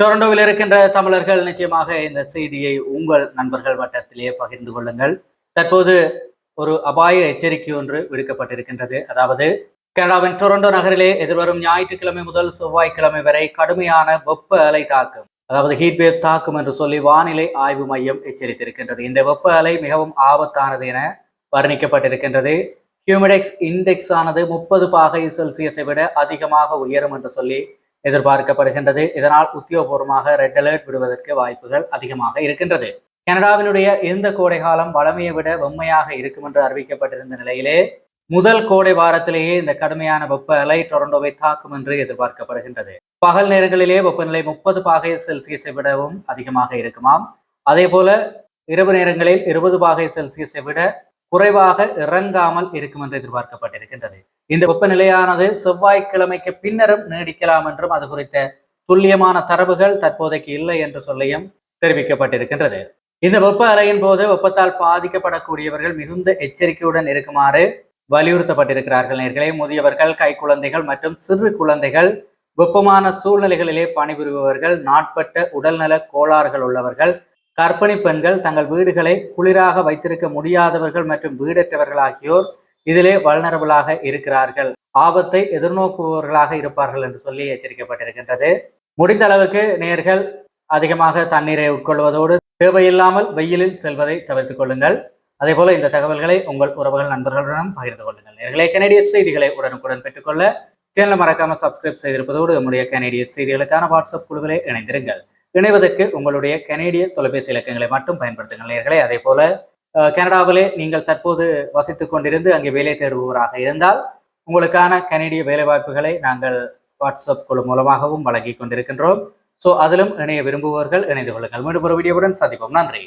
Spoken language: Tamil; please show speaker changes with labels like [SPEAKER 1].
[SPEAKER 1] டொரண்டோவில் இருக்கின்ற தமிழர்கள் நிச்சயமாக இந்த செய்தியை உங்கள் நண்பர்கள் வட்டத்திலே பகிர்ந்து கொள்ளுங்கள். தற்போது ஒரு அபாய எச்சரிக்கை ஒன்று விடுக்கப்பட்டிருக்கின்றது. அதாவது கனடாவின் டொரண்டோ நகரிலே எதிர்வரும் ஞாயிற்றுக்கிழமை முதல் செவ்வாய்க்கிழமை வரை கடுமையான வெப்ப அலை தாக்கும் அதாவது ஹீட் வேவ் தாக்கும் என்று சொல்லி வானிலை ஆய்வு மையம் எச்சரித்திருக்கின்றது. இந்த வெப்ப அலை மிகவும் ஆபத்தானது என வர்ணிக்கப்பட்டிருக்கின்றது. ஹியூமிடெக்ஸ் இண்டெக்ஸ் ஆனது முப்பது பாகை செல்சியஸை விட அதிகமாக உயரும் என்று சொல்லி எதிர்பார்க்கப்படுகின்றது. இதனால் உத்தியோகபூர்வமாக ரெட் அலர்ட் விடுவதற்கு வாய்ப்புகள் அதிகமாக இருக்கின்றது. கனடாவினுடைய இந்த கோடை காலம் வளமையை விட வெம்மையாக இருக்கும் என்று அறிவிக்கப்பட்டிருந்த நிலையிலே முதல் கோடை வாரத்திலேயே இந்த கடுமையான வெப்ப அலை டொரண்டோவை தாக்கும் என்று எதிர்பார்க்கப்படுகின்றது. பகல் நேரங்களிலே வெப்பநிலை முப்பது பாகை செல்சியஸை விடவும் அதிகமாக இருக்குமாம். அதே போல இரவு நேரங்களில் இருபது பாகை செல்சியஸை விட குறைவாக இறங்காமல் இருக்கும் என்று எதிர்பார்க்கப்பட்டிருக்கின்றது. இந்த வெப்பநிலையானது செவ்வாய்க்கிழமைக்கு பின்னரும் நீடிக்கலாம் என்றும் அது குறித்த துல்லியமான தரவுகள் தற்போதைக்கு இல்லை என்று சொல்லியும் தெரிவிக்கப்பட்டிருக்கின்றது. இந்த வெப்ப அலையின் போது வெப்பத்தால் பாதிக்கப்படக்கூடியவர்கள் மிகுந்த எச்சரிக்கையுடன் இருக்குமாறு வலியுறுத்தப்பட்டிருக்கிறார்கள். நேர்களே முதியவர்கள் கைக்குழந்தைகள் மற்றும் சிறு குழந்தைகள் வெப்பமான சூழ்நிலைகளிலே பணிபுரிபவர்கள் நாட்பட்ட உடல்நல கோளாறுகள் உள்ளவர்கள் கர்ப்பிணி பெண்கள் தங்கள் வீடுகளை குளிராக வைத்திருக்க முடியாதவர்கள் மற்றும் வீடற்றவர்கள் ஆகியோர் இதிலே வல்னரபிளாக இருக்கிறார்கள். ஆபத்தை எதிர்நோக்குபவர்களாக இருப்பார்கள் என்று சொல்லி எச்சரிக்கப்பட்டிருக்கின்றது. முடிந்த அளவுக்கு நேர்கள் அதிகமாக தண்ணீரை உட்கொள்வதோடு தேவையில்லாமல் வெயிலில் செல்வதை தவிர்த்துக் கொள்ளுங்கள். அதே போல இந்த தகவல்களை உங்கள் உறவுகள் நண்பர்களுடன் பகிர்ந்து கொள்ளுங்கள். நேர்களை கனடிய செய்திகளை உடனுக்குடன் பெற்றுக்கொள்ள சேனலை மறக்காம சப்ஸ்கிரைப் செய்திருப்பதோடு நம்முடைய கனடிய செய்திகளுக்கான வாட்ஸ்அப் குழுவிலே இணைந்திருங்கள். இணைவதற்கு உங்களுடைய கனேடிய தொலைபேசி இலக்கங்களை மட்டும் பயன்படுத்துங்கள் நேர்களே. அதே போல கனடாவிலே நீங்கள் தற்போது வசித்துக் கொண்டிருந்து அங்கே வேலை தேடுபவராக இருந்தால் உங்களுக்கான கனேடிய வேலைவாய்ப்புகளை நாங்கள் வாட்ஸ்அப் குழு மூலமாகவும் வழங்கி கொண்டிருக்கின்றோம். ஸோ அதிலும் இணைய விரும்புபவர்கள் இணைந்து கொள்ளுங்கள். மீண்டும் ஒரு வீடியோவுடன் சந்திப்போம். நன்றி.